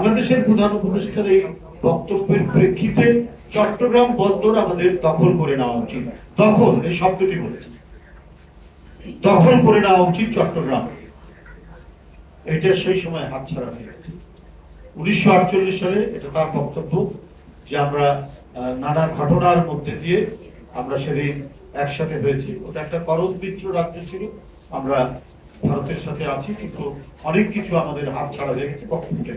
বাংলাদেশের প্রধান উপদেষ্টার বক্তব্যের প্রেক্ষিতে চট্টগ্রাম বন্দর আমাদের দখল করে নেওয়া উচিত। দখল, এই শব্দটি বলেছে দখল করে নেওয়া উচিত চট্টগ্রাম। এটা সেই সময় হাতছাড়া হয়ে গেছে। উনিশশো আটচল্লিশ সালে এটা তার বক্তব্য যে আমরা নানা ঘটনার মধ্যে দিয়ে আমরা সেদিন একসাথে হয়েছি। ওটা একটা করদ মিত্র রাজ্য ছিল। আমরা ভারতের সাথে আছি, কিন্তু অনেক কিছু আমাদের হাত ছাড়া হয়ে গেছে বক্তব্যে।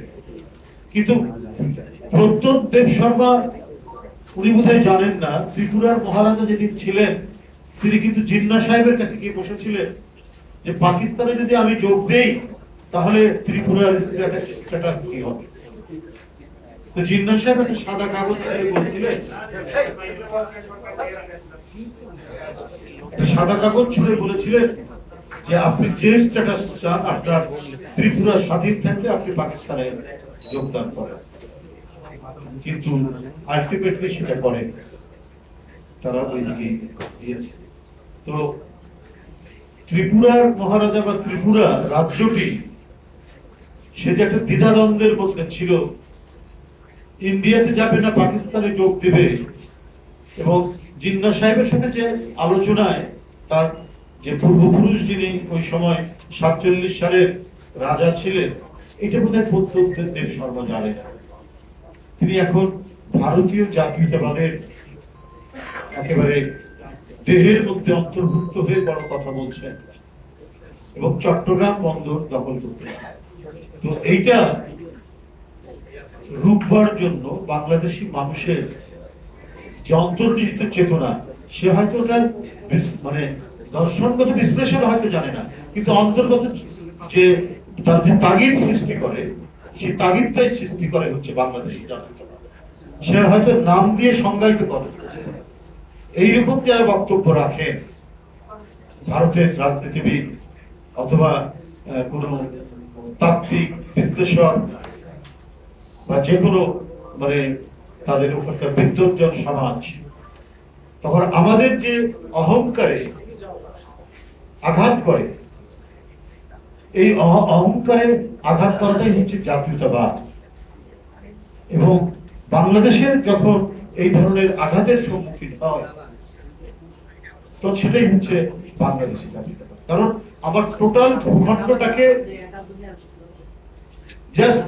কিন্তু প্রদ্যোৎ দেব শর্মা, উনি বোধহয় জানেন না, ত্রিপুরার মহারাজা যেদিন ছিলেন, তিনি কিন্তু জিন্না সাহেবের কাছে গিয়ে বসেছিলেন যে পাকিস্তানে যদি আমি যোগ দেই, তাহলে ত্রিপুরার স্ট্যাটাস কি হবে? তো জিন্না সাহেব একটা সাদা কাগজ বলছিলেন সাদা কাগজ ছুড়ে বলেছিলেন যে আপনি যে স্ট্যাটাস চান, আপনার ত্রিপুরা স্বাধীন থাকলে আপনি পাকিস্তানে যোগদান করেন কিন্তু আলটিমেটলি সেটা করেন তারা ওই দিকে দিয়েছে তো ত্রিপুরার মহারাজা বা ত্রিপুরা রাজ্যটি, সে যে একটা দ্বিধাদ্বন্দ্বের মধ্যে ছিল, ইন্ডিয়াতে যাবে না, পাকিস্তানে যোগ দেবে, এবং জিন্না সাহেবের সাথে যে আলোচনায়, তার যে পূর্বপুরুষ যিনি ওই সময় সাতচল্লিশ সালের রাজা ছিলেন এটা বোধ হয় শর্মা জানেন তিনি এখন ভারতীয় জাতীয়তাবাদের একেবারে দেহের মধ্যে অন্তর্ভুক্ত হয়ে বড় কথা বলছেন এবং চট্টগ্রাম বন্দর দখল করতে তো এইটা রুখবার জন্য বাংলাদেশি মানুষের যে অন্তর্নিহিত চেতনা, সে হয়তো মানে দর্শনগত বিশ্লেষণ হয়তো জানে না, কিন্তু অন্তর্গত যে তার যে তাগিদ সৃষ্টি করে, সেই তাগিদটাই সৃষ্টি করে হচ্ছে বাংলাদেশি জাতীয়তাবাদ সে হয়তো নাম দিয়ে সংজ্ঞায়িত করে। এইরকম যারা বক্তব্য রাখেন, ভারতের রাজনীতিবিদ অথবা কোনো তাত্ত্বিক বিশ্লেষক বা যে কোনো মানে তাদের ওখানকার বিদ্যুৎজন সমাজ, তখন আমাদের যে অহংকারে আঘাত করে এই অহংকারে আঘাত করাটাই হচ্ছে জাতীয়তাবাদ। এবং বাংলাদেশের যখন এই ধরনের আঘাতের সম্মুখীন হয় তখন সেটাই হচ্ছে বাংলাদেশি জাতীয়তাবাদ। কারণ আমার টোটাল ভূখণ্ডটাকে জাস্ট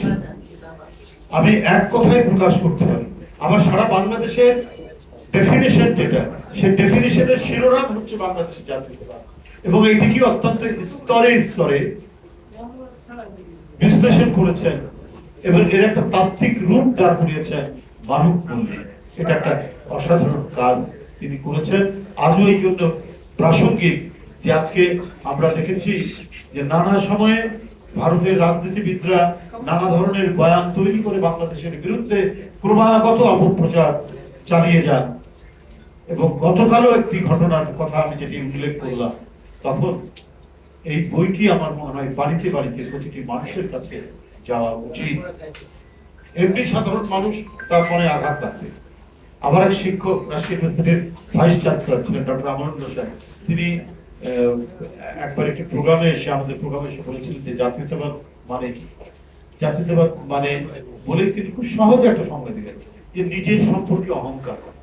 আমি এক কথায় প্রকাশ করতে পারি। আমার সারা বাংলাদেশের ডেফিনেশন যেটা, সেই ডেফিনেশনের শিরোনাম হচ্ছে বাংলাদেশের জাতীয়তাবাদ। এবং এটি কি অত্যন্ত স্তরে স্তরে বিশ্লেষণ করেছেন এবং এর একটা তাত্ত্বিক রূপ দাঁড় করিয়েছেন মানব মূল্যে এটা একটা অসাধারণ কাজ তিনি করেছেন। আজও এই জন্য প্রাসঙ্গিক, যে আজকে আমরা দেখেছি যে নানা সময়ে ভারতের রাজনীতিবিদরা নানা ধরনের বয়ান তৈরি করে বাংলাদেশের বিরুদ্ধে ক্রমাগত অপপ্রচার চালিয়ে যান। এবং গতকালও একটি ঘটনার কথা আমি যেটি উল্লেখ করলাম, তখন এই বইটি আমার মনে হয় বাড়িতে বাড়িতে প্রতিটি মানুষের কাছে যাওয়া উচিত। এমনি সাধারণ মানুষ তার মনে আঘাত লাগবে। আবার এক শিক্ষক রাশিয়া ইউনিভার্সিটির ভাইস চ্যান্সেলর ছিলেন, ডক্টর আমানন্দ সাহেব। তিনি একবার একটি প্রোগ্রামে এসে আমাদের প্রোগ্রামে এসে বলেছিলেন যে জাতীয়তাবাদ মানে কি? জাতীয়তাবাদ মানে বলে তিনি খুব সহজে একটা সংজ্ঞা দিলেন যে নিজের সম্পর্কে অহংকার করা।